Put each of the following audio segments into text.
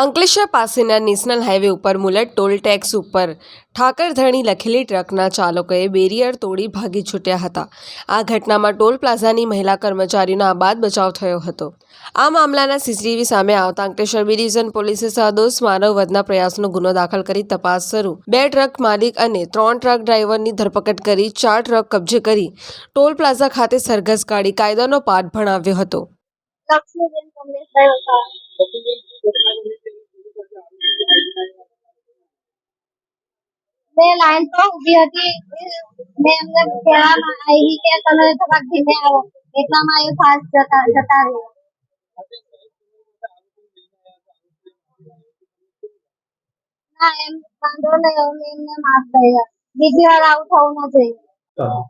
અંકલેશ્વર પાસેના national highway ઉપર મુલટ toll tax ઉપર ઠાકરધણી લખેલી ટ્રકના ચાલકોએ બેરિયર તોડી ભાગી છૂટ્યા હતા. આ ઘટનામાં ટોલ પ્લાઝાની મહિલા કર્મચારીનો આબાદ બચાવ થયો હતો. આ મામલાના સીસીટીવી સામે આવતા અંકલેશ્વર બી ડિવિઝન પોલીસે સદોષ માનવ વધના પ્રયાસનો ગુનો દાખલ કરી તપાસ શરૂ. બે ટ્રક માલિક અને ત્રણ ટ્રક ડ્રાઈવરની ધરપકડ કરી ચાર ટ્રક કબજે કરી ટોલ પ્લાઝા ખાતે સરઘસ કાઢી કાયદાનો પાઠ ભણાવ્યો હતો. મેં લાઈન પર ઊભી હતી. મેં એમને કહેવામાં આવી કે તમે થોડાક ધીમે આવો. એટલામાં એ ફાસ્ટ જતા જતા રહ્યા. ના, એમ વાંધો નહીં એમને માફ કર્યા બીજી વાર આવું થવું ન જોઈએ.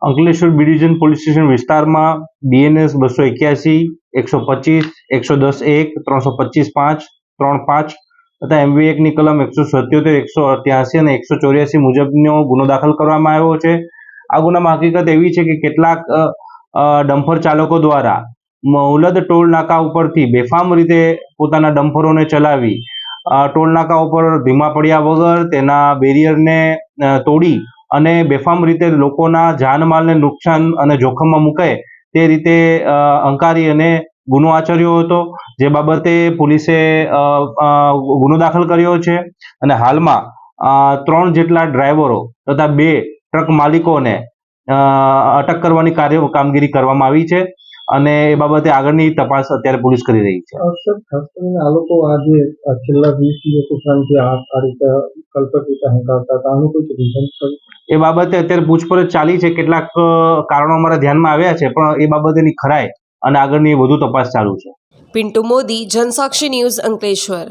અંકલેશ્વર બી પોલીસ સ્ટેશન વિસ્તારમાં બીએનએસ બસો એક્યાસી, એકસો પચીસ, એકસો દસ એક, ત્રણસો પચીસ પાંચ, ત્રણ પાંચ તથા એમવી એકની કલમ એકસો સત્યોતેર એકસો અત્યાસી અને એકસો ચોર્યાસી મુજબનો ગુનો દાખલ કરવામાં આવ્યો છે. આ ગુનામાં હકીકત એવી છે કે કેટલાક અ, ચાલકો દ્વારા મૌલદ ટોલ નાકા ઉપરથી બેફામ રીતે પોતાના ડમ્ફરોને ચલાવી ટોલ નાકા ઉપર ધીમા પડ્યા વગર તેના બેરિયરને તોડી અને બેફામ રીતે લોકોના જાનમાલને નુકસાન અને જોખમમાં મૂકે તે રીતે અંકારી અને ગુનો આચર્યો હતો જે બાબતે પોલીસે ગુનો દાખલ કર્યો છે. અને હાલમાં ત્રણ જેટલા ડ્રાઈવરો તથા બે ટ્રક માલિકોને અટક કરવાની કાર્ય કામગીરી કરવામાં આવી છે. અને એ બાબતે આગળની તપાસ અત્યારે પોલીસ કરી રહી છે. સર ખાસ કરીને આ લોકો આજે છેલ્લા વીસ દિવસ ઉપરાંત આ રીતે કલ્પકૃત્ય હંકારતા હતા. આનું કોઈ રીઝન એ બાબતે અત્યારે પૂછપરછ ચાલી છે. કેટલાક કારણો અમારા ધ્યાનમાં આવ્યા છે પણ એ બાબતેની ખરાઈ અને આગળની વધુ તપાસ ચાલુ છે. પિન્ટુ મોદી જનસાક્ષી ન્યૂઝ અંકલેશ્વર.